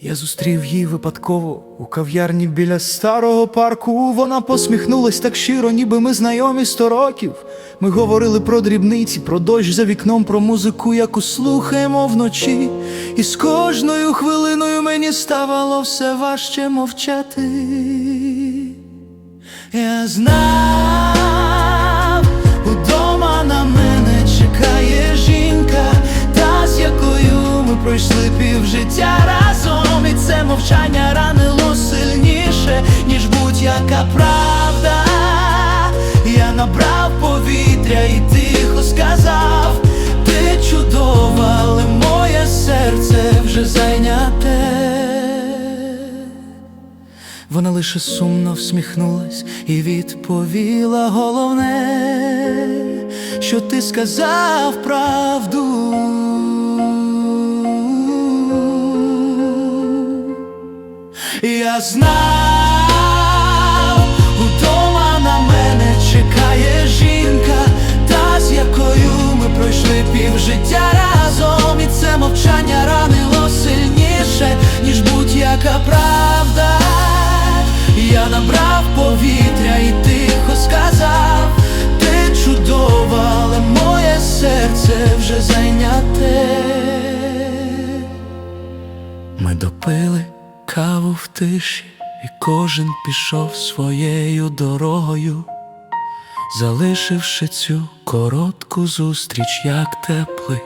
Я зустрів її випадково у кав'ярні біля старого парку. Вона посміхнулась так щиро, ніби ми знайомі сто років. Ми говорили про дрібниці, про дощ за вікном, про музику, яку слухаємо вночі. І з кожною хвилиною мені ставало все важче мовчати. Я знав, удома на мене чекає жінка, та з якою ми пройшли і це мовчання ранило сильніше, ніж будь-яка правда. Я набрав повітря і тихо сказав, ти чудова, але моє серце вже зайняте. Вона лише сумно всміхнулась і відповіла головне, що ти сказав правду. Я знав, удома на мене чекає жінка, та з якою ми пройшли півжиття разом, і це мовчання ранило сильніше, ніж будь-яка правда. Я набрав повітря і тихо сказав, ти чудова, але моє серце вже зайняте. Ми допили каву в тиші, і кожен пішов своєю дорогою, залишивши цю коротку зустріч, як теплий,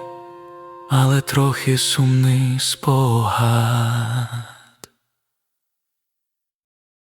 але трохи сумний спогад.